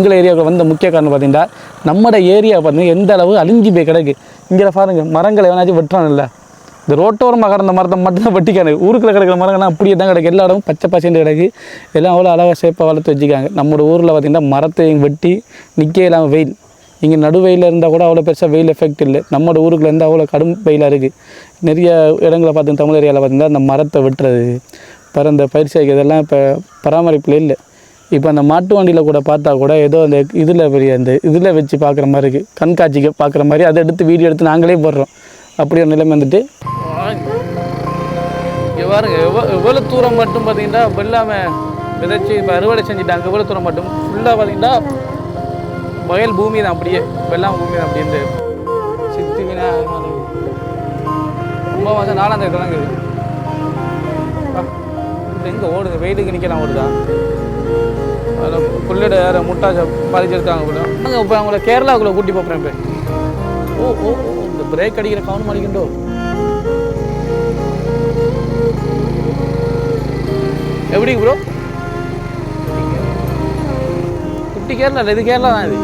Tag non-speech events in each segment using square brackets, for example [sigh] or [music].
எங்கள் ஏரியாவுக்கு வந்த முக்கிய காரணம் பார்த்தீங்கன்னா நம்மட ஏரியா பார்த்தீங்கன்னா எந்த அளவு அழிஞ்சு போய் கிடக்கு? இங்கே பாருங்கள் மரங்களை எவனாச்சும் வெட்டுறான்ல. இந்த ரோட்டோரமாக கடந்த மரத்தை மட்டும்தான் வெட்டிக்கானு. ஊருக்குள்ள கிடக்கிற மரங்கள்லாம் அப்படியே தான் கிடக்கு. எல்லா இடமும் பச்சை பசேண்டு கிடக்கு. எல்லாம் அவ்வளோ அழகாக சேப்பாக வளர்த்து வச்சுக்காங்க. நம்மளோட ஊரில் பார்த்தீங்கன்னா மரத்தையும் வெட்டி நிற்க இல்லாமல் வெயில். இங்கே நடுவெயில் இருந்தால் கூட அவ்வளோ பெருசாக வெயில் எஃபெக்ட் இல்லை. நம்மளோட ஊருக்குள்ள இருந்தால் அவ்வளோ கடும் வெயிலாக இருக்குது நிறைய இடங்களை பார்த்தீங்கன்னா தமிழ் ஏரியாவில் பார்த்தீங்கன்னா அந்த மரத்தை வெட்டுறது பிற இந்த பயிற்சி இதெல்லாம் இப்போ பராமரிப்பில் இல்லை. இப்போ அந்த மாட்டு வண்டியில் கூட பார்த்தா கூட ஏதோ அந்த இதில் பெரிய அந்த இதில் வச்சு பார்க்குற மாதிரி இருக்குது கண்காட்சிக்கு பார்க்குற மாதிரி அதை எடுத்து வீடியோ எடுத்து நாங்களே போடுறோம். அப்படி ஒரு நிலைமை வந்துட்டு. இங்கே பாருங்க எவ்வளோ எவ்வளோ தூரம் மட்டும் பார்த்தீங்கன்னா வெள்ளாமை விதைச்சி இப்போ அறுவடை செஞ்சுட்டாங்க. எவ்வளோ தூரம் மட்டும். ஃபுல்லாக பார்த்தீங்கன்னா வயல் பூமி தான் அப்படியே. வெள்ளாமை பூமி தான் அப்படியே சித்தி வினா ரொம்ப மாதம் நாலாம் தேதி தொடங்குது எங்கே ஓடுது? வெயிலுக்கு நிற்கலாம் ஓடுதான் அதில் புல்லட வேறு முட்டாச்ச பதிச்சிருக்காங்க கூட நாங்கள் இப்போ அவங்கள கேரளாவுக்குள்ளே கூட்டி போகிறேன் இப்போ ஓ ஓ இந்த பிரேக் அடிக்கிற கவனம் அடிக்கண்டோ எப்படி ப்ரோ குட்டி கேரளா இல்லை இது கேரளா தான் இது.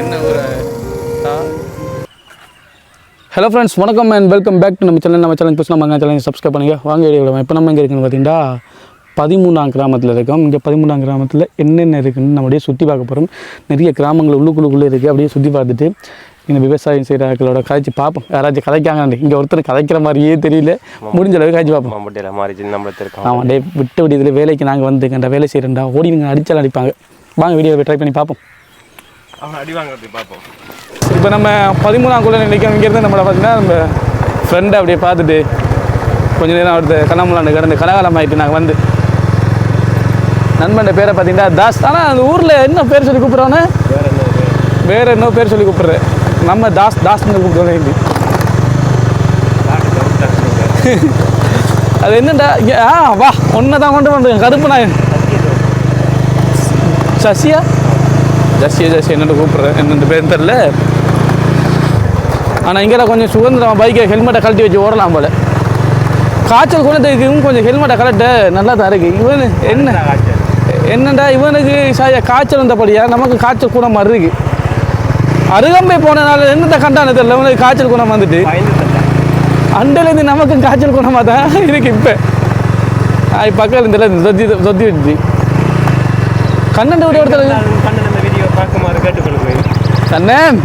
என்ன ஒரு ஹலோ ஃப்ரெண்ட்ஸ் வணக்கம் அண்ட் வெல்கம் பேக் டு நம்ம சேனல் நம்ம சேனல் புதுசு நம்ம சேனல் சப்ஸ்கிரைப் பண்ணுங்க. வாங்க வீடியோ இப்போ நம்ம எங்கே இருக்குன்னு பார்த்தீங்கன்னா பதிமூணாம் கிராமத்தில் இருக்கோம். இங்கே பதிமூணாம் கிராமத்தில் என்னென்ன இருக்குன்னு நம்ம அப்படியே சுற்றி பார்க்க போகிறோம் நிறைய கிராமங்கள் உள்ளுக்குள்ளுக்குள்ளே இருக்குது அப்படியே சுற்றி பார்த்துட்டு இந்த விவசாயம் செய்கிறாக்களோட கதைச்சு பார்ப்போம். யாராச்சும் கதைக்காங்க இங்கே ஒருத்தர் கதைக்கிற மாதிரியே தெரியல. முடிஞ்ச அளவுக்கு கதைச்சு பார்ப்போம். ஆமாம் டே விட்டு விட்டு இதில் வேலைக்கு நாங்கள் வந்து கண்ட வேலை செய்கிறேன்டா ஓடி நீங்கள் அடிச்சாலும் அடிப்பாங்க. வாங்க வீடியோவை ட்ரை பண்ணி பார்ப்போம். பார்ப்போம். இப்போ நம்ம பதிமூணாம் குள்ள நினைக்கிறோம். இங்கேருந்து நம்மளை பார்த்தீங்கன்னா நம்ம ஃப்ரெண்டை அப்படியே பார்த்துட்டு கொஞ்ச நேரம் அவர்கிட்ட கண்ணாமலாண்டு கடந்து கனகாலம் ஆகிட்டு நாங்கள் வந்து நண்பன் பேரை பார்த்தீங்கன்னா தாஸ். ஆனால் அந்த ஊரில் என்ன பேர் சொல்லி கூப்பிட்றோன்னு வேற என்ன வேறு என்ன பேர் சொல்லி கூப்பிட்றேன் நம்ம தாஸ் தாஸ்ன்னு கூப்பிடுவோம் ஹிந்தி அது என்னடா ஆ வா. ஒன்றை தான் கொண்டு வந்து கருப்பு நான் சசியா? ஜசியா ஜசி என்னென்னு கூப்பிட்றேன் என்னென்னு பேர் தெரில ஆனால் இங்கே கொஞ்சம் சுதந்திரம் பைக்கை ஹெல்மெட்டை கழட்டி வச்சு ஓடலாம் போல. காய்ச்சல் குணத்துக்கு கொஞ்சம் ஹெல்மெட்டை கலட்ட நல்லா தான் இருக்குது இவன் என்ன? என்னடா இவனுக்கு சாய காய்ச்சல் வந்தபடியா? நமக்கு காய்ச்சல் கூட மாதிரி இருக்கு அருகம்பை போனனால என்னத்தை கண்டானு தெரியல. இவனுக்கு காய்ச்சல் குணம் வந்துட்டு. பயந்து தட்டேன். அண்டையிலேருந்து நமக்கு காய்ச்சல் குணமாக தான் இருக்கு இப்போ. பக்கத்தில் இந்த சொத்தி சொத்தி வச்சு கண்ணன் இந்த வீடியோ பார்க்குமாறு கேட்டுக்கொள்கிறேன் கண்ணன்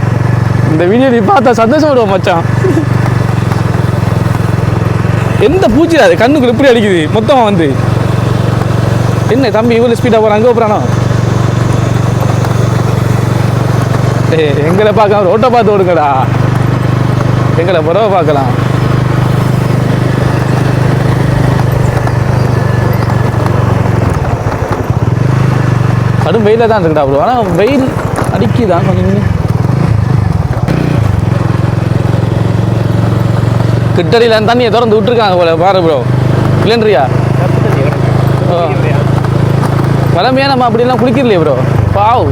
இந்த வீடியோ நீ பார்த்தா சந்தோஷம் விடுவோம் மச்சான். எந்த பூச்சி அது? கண்ணுக்குள்ள இப்படி அடிக்குது. மொத்தமாக வந்து. என்ன தம்பி இவ்வளோ ஸ்பீடாக போகிறான் அங்கே போகிறானோ ஏ எங்களை பார்க்காம ரோட்டை பார்த்து விடுங்கடா எங்களை புறவை பார்க்கலாம். கடும் வெயில தான் இருக்குடா ப்ரோ. ஆனால் வெயில் அடிக்குதான் கொஞ்சம். கிட்டடியில் தண்ணியை திறந்து விட்டுருக்காங்க போல. பாரு ப்ரோ. இல்லைன்றியா? கிளம்பியா நம்ம அப்படிலாம் குளிக்கிறலையே ப்ரோ பாவ்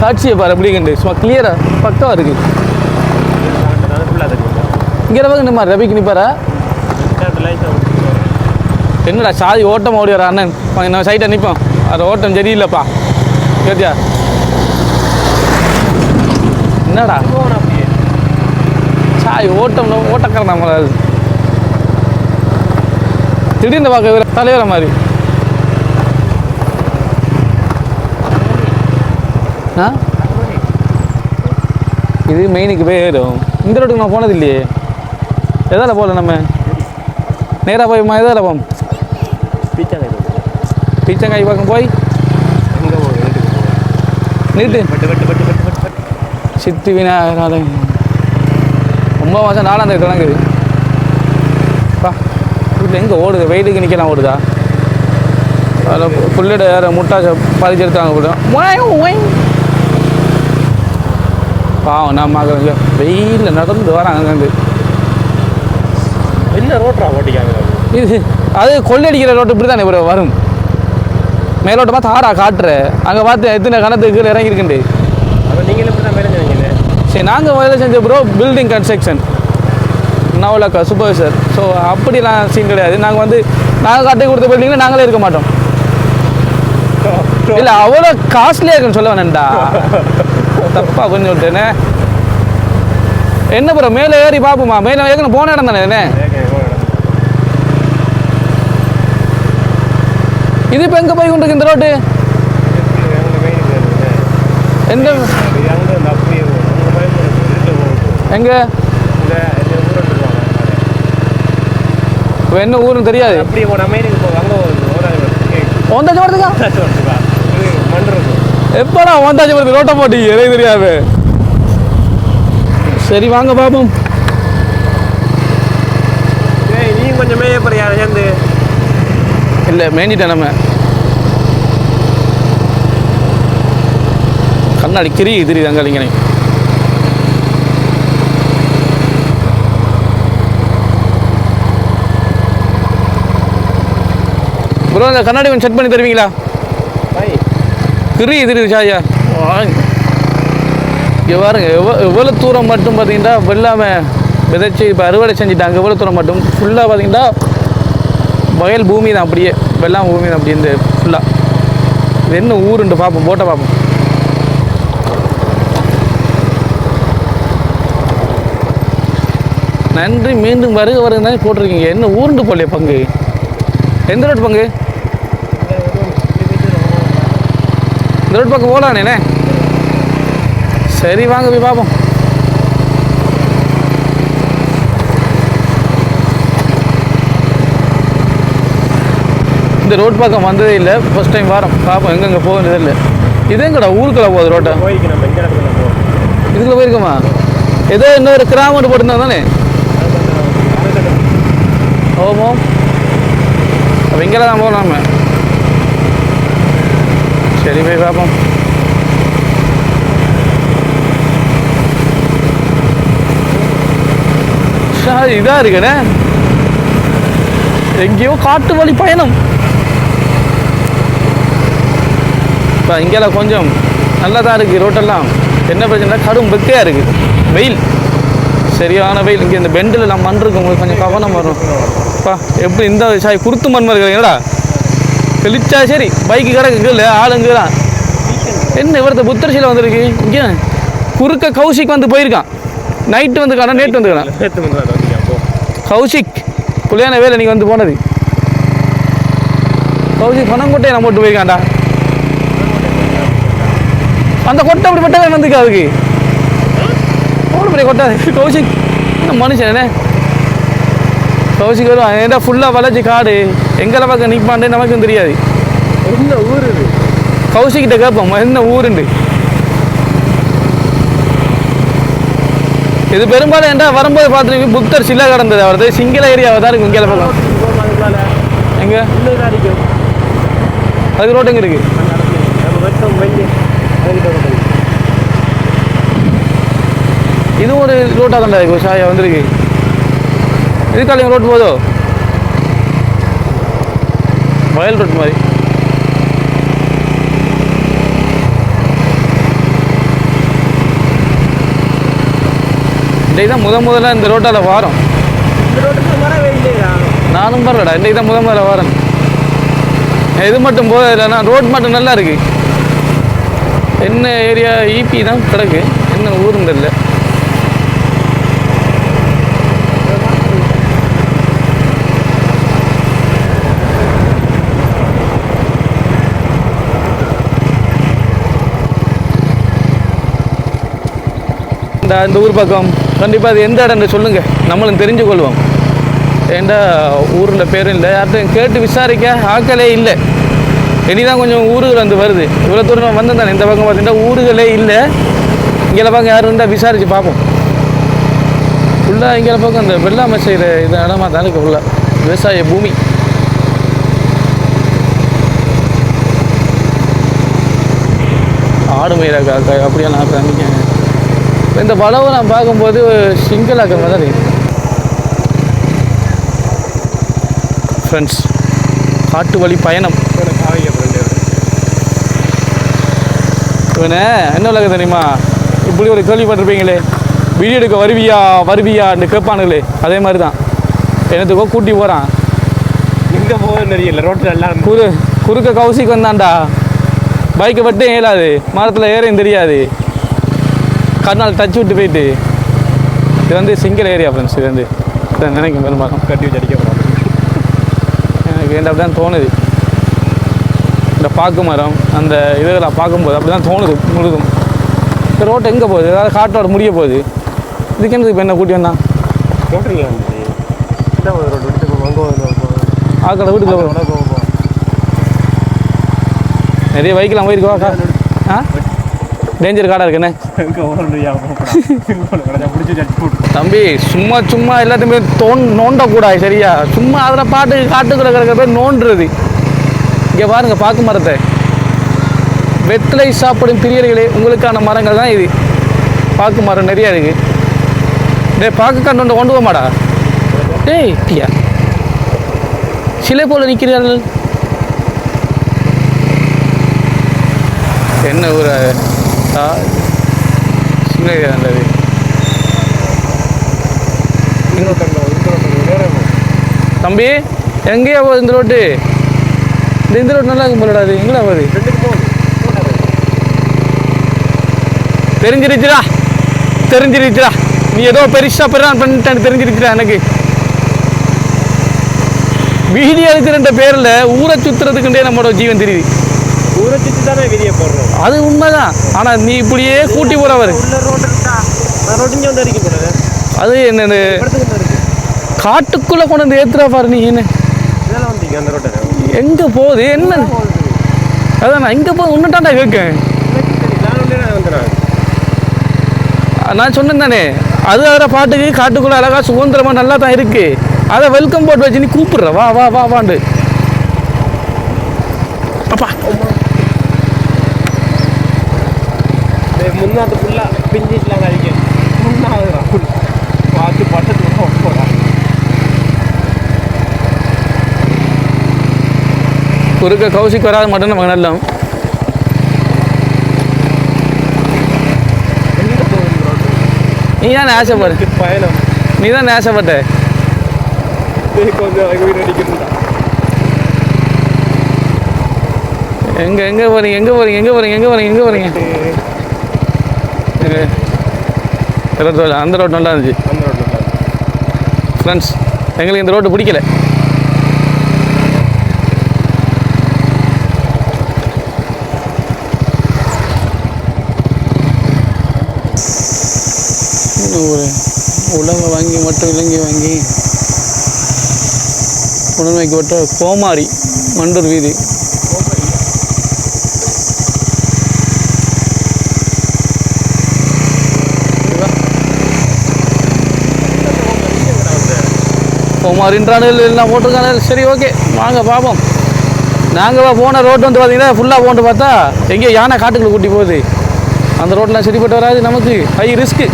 காட்சியை பாரு அப்படி கண்டு. சும்மா கிளியராக பக்கம் இருக்கு. இங்கே ரவங்க நிம்மா ரவிக்கு நிப்பாரா? என்னடா சாதி ஓட்டம் ஓடி வர அண்ணன். நம்ம சைட்டை நிற்போம் அது ஓட்டம் சரியில்லைப்பா. கேட்டியா? என்னடா? சாய் ஓட்டம் ஓட்டக்காரன் நம்மள. திடீர்னு பார்க்க தலைவர மாதிரி. இது மெயினுக்கு போய் ஏறும் இந்த ரோட்டுக்கு நான் போனது இல்லையே. எதால போகல நம்ம? நேராக போய்மா எதால் போம் பீச்சங்காய் பக்கம் போய். நீட்டு சித்தி விநாயகர் ஒன்பது மாதம் நாலாம் தேதி தொடங்குது. பா வீட்டில் எங்கே ஓடுது? வெயிலுக்கு நிற்கலாம் ஓடுதா? அதில் புள்ளிட வேறு முட்டாசை பறிச்செடுத்தாங்க கூட ஒய், ஒய். பாவம் பார்க்குறேங்க வெயிலில் நடந்து வராங்க அங்கேருந்து என்ன ரோட்ரா ஓட்டிக்காங்க? இது அது கொள்ளடிக்கிற ரோட்டு இப்படி தானே ப்ரோ வரும். மேலோட்ட பார்த்து ஆறா காட்டுற. அங்கே பார்த்து எத்தனை கணத்துக்கு கீழே இறங்கியிருக்குண்டு. அப்போ நீங்களும் இப்படி தான் மேலே செஞ்சீங்க சரி நாங்கள் வேலை செஞ்ச ப்ரோ பில்டிங் கன்ஸ்ட்ரக்ஷன் நவலக்கா சூப்பர்வைசர் ஸோ அப்படிலாம் சீன் கிடையாது. நாங்கள் வந்து நாங்கள் கட்டி கொடுத்த பில்டிங்கில் நாங்களே இருக்க மாட்டோம். இல்லை அவ்வளோ காஸ்ட்லியாக இருக்குன்னு சொல்ல வேணேன்டா [laughs] தப்பா கொஞ்சம் விட்டேனே என்ன ப்ரோ மேலே ஏறி பார்ப்போமா மேலே ஏற்கனவே போன இடம் தானே என்ன இது இப்போ எங்கே போய் கொண்டிருக்கு இந்த ரோட்டு? எந்த எங்கே? இப்போ என்ன ஊருன்னு தெரியாது. போக அங்கே ஒந்தாச்சு வரதுக்கா மண் இருக்கும் எப்படா ஒந்தாச்சு வருது ரோட்டை போட்டி. எனக்கு தெரியாது. சரி வாங்க பாப்போம். ஏய் நீ கொஞ்சம் போறியா சேர்ந்து இல்லை மேஞ்சிட்டேன் நம்ம. கண்ணாடி கிரி தெரியுது அங்கே இங்கே ப்ரோ இந்த கண்ணாடி கொஞ்சம் செட் பண்ணி தருவீங்களா? கிரி தெரியுது சாயா இங்கே பாருங்க எவ்வளோ எவ்வளோ தூரம் மட்டும் பார்த்தீங்கன்னா வெள்ளாமை விதைச்சி இப்போ அறுவடை செஞ்சுட்டாங்க. எவ்வளோ தூரம் மட்டும். ஃபுல்லாக பார்த்தீங்கன்னா வயல் பூமி தான் அப்படியே. வெள்ளாமை பூமி தான் அப்படி இந்த ஃபுல்லாக இது என்ன ஊருண்டு பார்ப்போம் போட்டை பார்ப்போம் நன்றி மீண்டும் வருக வருங்க போட்டிருக்கீங்க. என்ன ஊருண்டு போலையே பங்கு? எந்த ரோட்டு பங்கு? இந்த ரோட் பக்கம் போகலானே சரி வாங்க போய் பார்ப்போம் இந்த ரோட் பக்கம் வந்ததே இல்லை. ஃபர்ஸ்ட் டைம் வரோம். பார்ப்போம் எங்கெங்கே போக வேண்டியது இல்லை இது எங்கடா ஊருக்குள்ள போகுது ரோட்டை? இதுக்குள்ள போயிருக்கோமா? ஏதோ இன்னொரு கிராமம் போட்டிருந்தா தானே? ஓமோ அப்போ இங்கே தான் போகலாம் சரி போய் பார்ப்போம் சார் இதாக இருக்குண்ணே எங்கேயோ காட்டு வழி பயணம். இப்போ இங்கெல்லாம் கொஞ்சம் நல்லா தான் இருக்குது ரோட்டெல்லாம். என்ன பிரச்சனை கடும் வெக்கையாக இருக்குது வெயில். சரியான வெயில். இங்கே இந்த பெண்டில் எல்லாம் மண் இருக்கு உங்களுக்கு கொஞ்சம் கவனம் வரும். பா எப்படி இந்த சாய் குருத்து மண் இருக்கிறீங்களா? தெளிச்சா சரி பைக்கு கிடக்கு இல்லை ஆளுங்க தான் என்ன இவரத்த புத்தரிசியில் வந்திருக்கு? இங்கே குறுக்க கௌசிக் வந்து போயிருக்கான். நைட்டு நேற்று நேற்று வந்து வந்தீங்க அப்போ கௌசிக் கல்யாண வேலை இன்னைக்கு வந்து போனது. கௌசிக் பணங்கொட்டையை நான் போட்டு போயிருக்கான்டா. அந்த கொட்டை அப்படி பட்டவே வந்துக்கா அதுக்கு அவ்வளோ பெரிய கொட்டை என்ன மனுஷன் என்ன? கௌசிக் வரும் ஏன்டா ஃபுல்லாக வளைச்சி காடு? எங்களை பக்கம் நிற்பான்ட்டு நமக்கும் தெரியாது. என்ன ஊர் இது? கௌசிக்கிட்ட கேட்போம். என்ன ஊருண்டு? இது பெரும்பாலும் என்ன வரும்போது பார்த்துருக்கு புத்தர் சிலை கடந்தது அவரது. சிங்கள ஏரியாவை தான் இருக்கும் இங்கே பக்கம். எங்கே? அதுக்கு ரோட்டு எங்கே இருக்குது. இதுவும் ஒரு ரோட்டாக தான்டா இருக்கு சாயா வந்திருக்கு. இதுக்கால ரோட்டு போதோ வயல் ரோட் மாதிரி. இன்றைக்கு தான் முத முதல்ல இந்த ரோட்டால் வாரம். நானும் பரவாயில்ல இன்றைக்கு தான் முத முதல்ல வாரம். இது மட்டும் போத இல்லைன்னா ரோட் மட்டும் நல்லா இருக்கு. என்ன ஏரியா? ஈபி தான் கிடக்கு. என்ன ஊருன்னு தெரியல. இந்த இந்த ஊர் பக்கம்? கண்டிப்பாக அது எந்த இடம்னு சொல்லுங்கள் நம்மளும் தெரிஞ்சு கொள்வோம். ஏண்டா ஊரில் பேரும் இல்லை? யார்ட்டும் கேட்டு விசாரிக்க ஆக்களே இல்லை. இனிதான் கொஞ்சம் ஊர்கள் வந்து வருது. இவ்வளோ தூரம் வந்திருந்தானே இந்த பக்கம் பார்த்தீங்கன்னா ஊர்களே இல்லை. இங்கே பக்கம் யாரும் இருந்தால் விசாரித்து பார்ப்போம் ஃபுல்லாக இங்கே பக்கம் அந்த வெள்ளாமை செய்கிற இது இடமா தான் இருக்குது ஃபுல்லாக விவசாய பூமி. ஆடு மயிராக்கா அப்படியே நான் காமிக்கேன் இந்த படவை நான் பார்க்கும்போது சிங்களாக்க மாதிரி. ஃப்ரெண்ட்ஸ் காட்டு வழி பயணம். இவனே என்ன உலக தெரியுமா? இப்படி ஒரு கேள்விப்பட்டிருப்பீங்களே. வீடியோ எடுக்க வருவியா வருவியான்னு கேட்பானுங்களே அதே மாதிரி தான் என்னத்துக்கோ கூட்டி போகிறான் எங்கே போகுதுன்னு தெரியல ரோட்டில் எல்லாம் குறு குறுக்க கௌசிக்கு வந்தான்டா. பைக்கை மட்டும் ஏலாது மரத்தில் ஏறையும் தெரியாது. கண்ணால் டச் விட்டு போயிட்டு இது வந்து சிங்கிள் ஏரியா ஃப்ரெண்ட்ஸ் இது வந்து. நினைக்கும் பெரும்பாலும். கட்டி வச்சு அடிக்க போகிறோம் எனக்கு வேண்டாம் அப்படி தான் தோணுது. இந்த பாக்கு மரம் அந்த இதெல்லாம் பார்க்கும்போது அப்படி தான் தோணுது முழுதும். இந்த ரோட்டு எங்கே போகுது? ஏதாவது காட்டோட முடிய போகுது. இதுக்கு எனக்கு இப்போ என்ன கூட்டி வந்தான்? ரோட்டில் வந்து இந்த ஒரு ரோடு டேஞ்சர் காடாக இருக்குண்ணே தம்பி சும்மா சும்மா எல்லாத்தையுமே தோன் நோண்டக்கூடாது சரியா? சும்மா அதில் பாட்டு காட்டுக்குள்ள கிடக்கிற பேர் நோண்டுறது. இங்கே பாருங்க பாக்கு மரத்தை. வெத்தலை சாப்பிடும் பிரியர்களே உங்களுக்கான மரங்கள் தான் இது. பாக்கு மரம் நிறைய இருக்கு. டேய் பாக்கு கண்டு கொண்டு போக மாடா டேய் ஐயா சிலை போல நிற்கிறார்கள். என்ன ஒரு ஆ, சின்ன இது நல்லது தம்பி எங்கேயா போகுது இந்த ரோட்டு? இந்த இந்த ரோட்டு நல்லா இருக்கும் போலடா அது. எங்கடா போகுது? தெரிஞ்சிருச்சுடா. தெரிஞ்சிருச்சுடா. நீ ஏதோ பெருசா பெறான் பண்ணிட்டேன்னு தெரிஞ்சிருச்சுடா எனக்கு. வீடியோ எடுக்கிற பேரில் ஊரை சுத்துறதுக்குண்டே நம்மளோட ஜீவன் தெரியுது. ஊரை சுற்றி தானே வெளியே போடுறோம். அது உண்மைதான். ஆனால் நீ இப்படியே கூட்டி போகிறேன் அது என்ன இந்த இடத்துக்கு இருக்கு காட்டுக்குள்ளே கொண்டு வந்து ஏத்துறா பாரு நீ என்ன? இதெல்லாம் வந்தீங்க அந்த ரோட்டை எங்கே போகுது? என்ன? அதான் நான் எங்கே போகுது ஒன்றுட்டாண்டா கேட்கேன். நான் சொன்னேன் தானே. அது அவரை பாட்டுக்கு காட்டுக்குள்ளே அழகா சுதந்திரமாக நல்லா தான் இருக்கு. அதை வெல்கம் போட்டு வச்சு நீ கூப்பிடுற. வா வா வா வாண்டு. முன்னாடி ஃபுல்லாக பிஞ்சிட்டுலாம் அடிக்க முன்னாடுறான் பார்த்து பட்டத்தில் போகிறான் குறுக்க கௌசிக் வராது மட்டும் நமக்கு நல்ல நீ தானே ஆசைப்படு பயணம். நீ தானே ஆசைப்பட்ட எங்கே எங்கே போகிறீங்க எங்கே போகிறீங்க எங்கே போகிறீங்க எங்கே போகிறீங்க எங்கே போகிறீங்க ரோடு அந்த ரோடு நல்லா இருந்துச்சு. ஃப்ரெண்ட்ஸ் எங்களுக்கு இந்த ரோடு பிடிக்கல. ஒரு உலக வங்கி மற்றும் இலங்கை வங்கி. உடன்மைக்கப்பட்ட கோமாரி மண்டூர் வீதி. கோமாரின்றானுகள் எல்லாம் போட்டிருக்கானு. சரி ஓகே. வாங்க பார்ப்போம் நாங்கள் போன ரோடு வந்து பார்த்தீங்கன்னா ஃபுல்லாக போட்டு பார்த்தா எங்கேயோ யானை காட்டுக்குள்ளே கூட்டி போகுது. அந்த ரோட்லாம் சரிப்பட்டு வராது நமக்கு. ஹை ரிஸ்க்கு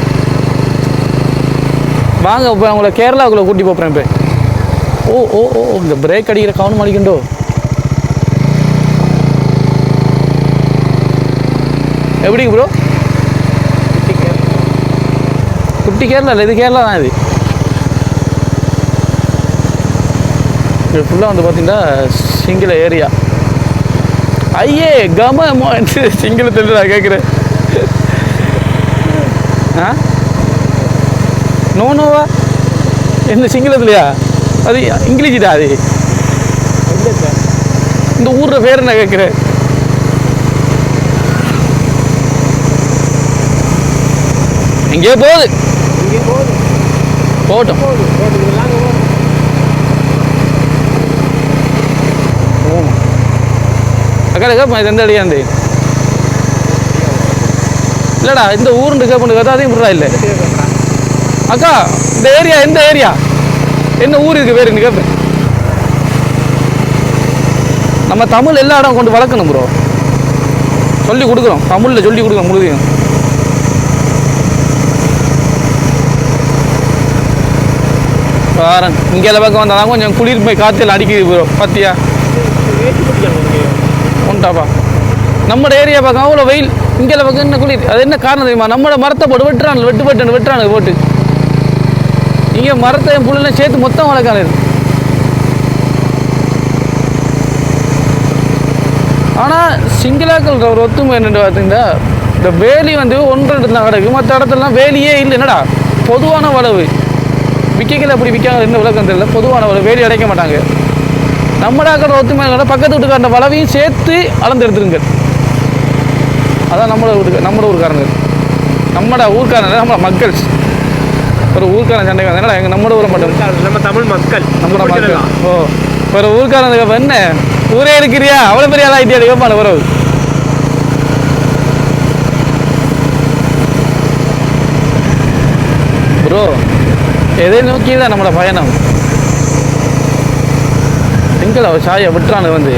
வாங்க இப்போ உங்களை கேரளாவுக்குள்ளே கூட்டி போகிறேன் இப்போ. ஓ ஓ ஓ ஓ, இந்த பிரேக் அடிக்கிற கவனம் அடிக்கண்டோ எப்படி ப்ரோ குட்டி கேரளா இல்லை இது கேரளா தான் இது. இது ஃபுல்லாக வந்து பார்த்தீங்கன்னா சிங்கள ஏரியா ஐயே கம சிங்கள தெரியல கேட்குறேன் ஆ? நோ நோவா? என்ன சிங்களத்துலையா அது இங்கிலீஷ்டா அது? இந்த ஊரில் பேர் என்ன கேட்குறேன் இங்கே போகுது. போகட்டும் போகுது ரோட்டுக்கு எல்லாம் போகுது அக்கா இது எந்த அடியாந்து இல்லைடா இந்த ஊருண்டு கேட்பு கதை அதையும் விட்றா இல்லை. அக்கா இந்த ஏரியா எந்த ஏரியா என்ன ஊர் இருக்கு பேர் கேட்பேன் நம்ம தமிழ் எல்லா இடம் கொண்டு வளர்க்கணும் ப்ரோ சொல்லி கொடுக்குறோம். தமிழில் சொல்லி கொடுக்குறோம் முழுதையும். பாருங்க இங்கே பக்கம் வந்தாலும் கொஞ்சம் குளிர்மை காய்ச்சல் அடிக்குது ப்ரோ பார்த்தியா உண்டாப்பா நம்ம ஏரியா பக்கம் அவ்வளோ வெயில் இங்கே பக்கம் என்ன குளிர்? அது என்ன காரணம் தெரியுமா? நம்மளோட மரத்தை போட்டு வெட்டுறாங்க வெட்டு வெட்டு வெட்டுறாங்க போட்டு. இங்கே மரத்தை என் புள்ளெல்லாம் சேர்த்து மொத்தம் வளர்க்காது ஆனால் சிங்கிளாக்கள் ஒரு ஒத்துமை என்னென்னு பார்த்தீங்கன்னா இந்த வேலி வந்து ஒன்று இடத்துல கிடக்கு மற்ற இடத்துலலாம் வேலியே இல்லை. என்னடா? பொதுவான வளவு. விற்கல அப்படி விற்காங்க என்ன விளக்கம் தெரியல. பொதுவான வளவு. வேலி அடைக்க மாட்டாங்க. நம்மடாக்கிற ஒத்துமை என்னன்னா, பக்கத்து வீட்டுக்காரன் வளவையும் சேர்த்து அளந்து எடுத்துருங்க. அதான் நம்மளோட வீட்டுக்கு நம்மளோட ஊருக்காரங்க. நம்மட ஊர்க்காரங்க நம்ம மக்கள். ஒரு ஊர்க்காரன் சண்டை என்னடா எங்கள் நம்மளோட ஊரை மட்டும்? நம்ம தமிழ் மக்கள். நம்மளோட மக்கள். ஓ ஒரு ஊர்க்காரனுக்கு என்ன? ஊரே இருக்கிறியா அவ்வளோ பெரிய ஆள் ஆகிட்டே கேட்பான உறவு. ப்ரோ எதை நோக்கி தான் நம்மளோட பயணம்? எங்களை சாயை விட்டுறானு வந்து.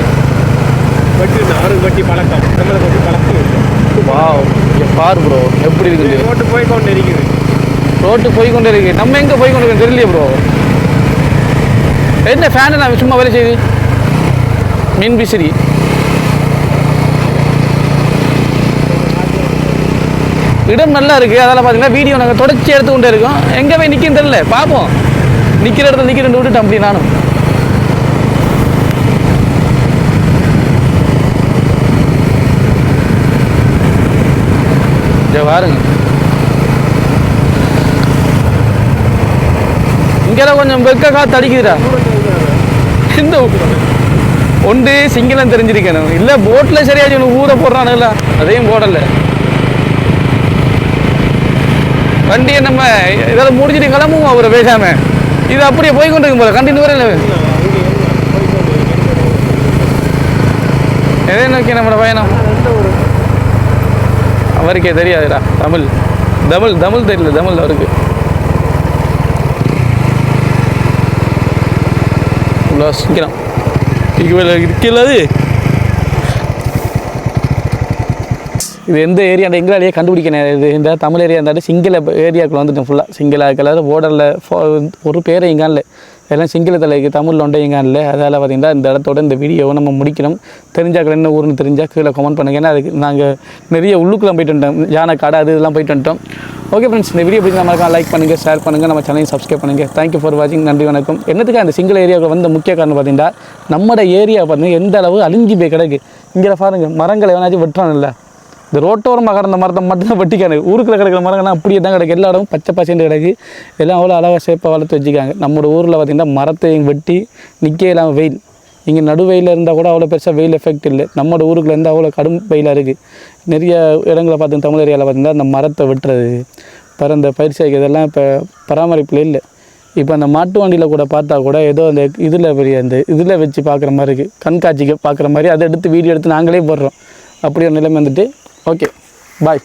வெட்டி நாறு வெட்டி பழக்கம். நம்மளை வெட்டி பழக்கம் இங்க பாரு ப்ரோ எப்படி இருக்குது ரோட்டு போய் கொண்டு இருக்குது. ரோட்டு போய் கொண்டு இருக்கு. நம்ம எங்கே போய் கொண்டு இருக்கோம் தெரியலையே ப்ரோ என்ன ஃபேனு நான் சும்மா வேலை செய்யுது? மீன் பிசிறி. இடம் நல்லா இருக்குது அதெல்லாம் பார்த்தீங்கன்னா வீடியோ நாங்கள் தொடர்ச்சி எடுத்து கொண்டே இருக்கோம். எங்கே போய் நிற்கும் தெரியல. பார்ப்போம் நிற்கிற இடத்துல நிற்கிறேன் விட்டுட்டு அப்படி நானும். இங்க பாருங்க இங்கெல்லாம் கொஞ்சம் வெக்க காத்து அடிக்குதுடா. இந்த ஒன்று சிங்களம் தெரிஞ்சிருக்கணும். இல்லை போட்டில் சரியா சொன்ன ஊரை போடுறானுல்ல அதையும் போடலை. வண்டியை நம்ம இதெல்லாம் முடிச்சுட்டு கிளம்புவோம் அவரை பேசாம இது அப்படியே போய் கொண்டு போல. கண்டினியூ வரையில எதை நோக்கி நம்மளோட பயணம்? அவருக்கே தெரியாதுடா. தமிழ். தமிழ் தமிழ் தெரியல தமிழ் அவருக்கு. சீக்கிரம் இருக்கிறது இது எந்த ஏரியா அந்த எங்களாலேயே கண்டுபிடிக்கணும் இது. இந்த தமிழ் ஏரியா இருந்தாலும் சிங்கள ஏரியாக்குள்ள வந்துட்டேன் ஃபுல்லாக சிங்கள கலர் போர்டரில் ஒரு பேரை இங்கான் இல்லை. எல்லாம் சிங்களத்தில் இருக்குது தமிழ் ஒன்றை இல்லை. அதால் பார்த்தீங்கன்னா இந்த இடத்தோட இந்த வீடியோவை நம்ம முடிக்கணும். தெரிஞ்சாக்கள் என்ன ஊருன்னு தெரிஞ்சால் கீழே கமெண்ட் பண்ணுங்கள் ஏன்னா அதுக்கு நாங்கள் நிறைய உள்ளுக்குள்ள போயிட்டு வந்துட்டோம். யானைக்காடு அது இதெல்லாம் போயிட்டு வந்துட்டோம். ஓகே ஃப்ரெண்ட்ஸ் இந்த வீடியோ பிடிச்ச நம்ம லைக் பண்ணுங்கள் ஷேர் பண்ணுங்கள் நம்ம சேனலையும் சப்ஸ்கிரைப் பண்ணுங்கள் தேங்க்யூ ஃபார் வாட்சிங் நன்றி வணக்கம். என்னத்துக்கு அந்த சிங்கிள் ஏரியாவுக்கு வந்த முக்கிய காரணம் பார்த்தீங்கன்னா நம்மட ஏரியா பார்த்தீங்கன்னா எந்த அளவு அழிஞ்சு போய் கிடக்கு. இங்கே பாருங்கள் மரங்களை எவனாச்சும் வெட்டுறான்ல இந்த ரோட்டோரமாக கடந்த மரத்தை மட்டும்தான் வெட்டிக்கானு. ஊருக்குள்ள கிடக்கிற மரங்கள்லாம் அப்படியே தான் கிடக்கு. எல்லா இடமும் பச்சை பச்சைன்னு கிடக்கு. எல்லாம் அவ்வளோ அழகாக சேப்பாக வளர்த்து வச்சுக்காங்க நம்மளோட ஊரில் பார்த்திங்கன்னா மரத்தையும் வெட்டி நிற்க இல்லாமல் வெயில். இங்கே நடு வெயிலில் இருந்தால் கூட அவ்வளோ பெருசாக வெயில் எஃபெக்ட் இல்லை. நம்மளோட ஊருக்குள்ள இருந்தால் அவ்வளோ கடும் வெயிலாக இருக்குது நிறைய இடங்களை பார்த்து தமிழ் ஏரியாவில் பார்த்திங்கன்னா அந்த மரத்தை வெட்டுறது பிற இந்த பயிற்சி இதெல்லாம் இப்போ பராமரிப்பில் இல்லை. இப்போ அந்த மாட்டு வண்டியில் கூட பார்த்தா கூட ஏதோ அந்த இதில் பெரிய அந்த இதில் வச்சு பார்க்குற மாதிரி இருக்குது கண்காட்சிக்கு பார்க்குற மாதிரி அதை எடுத்து வீடியோ எடுத்து நாங்களே போடுறோம். அப்படி ஒரு நிலைமை வந்துட்டு Okay, bye.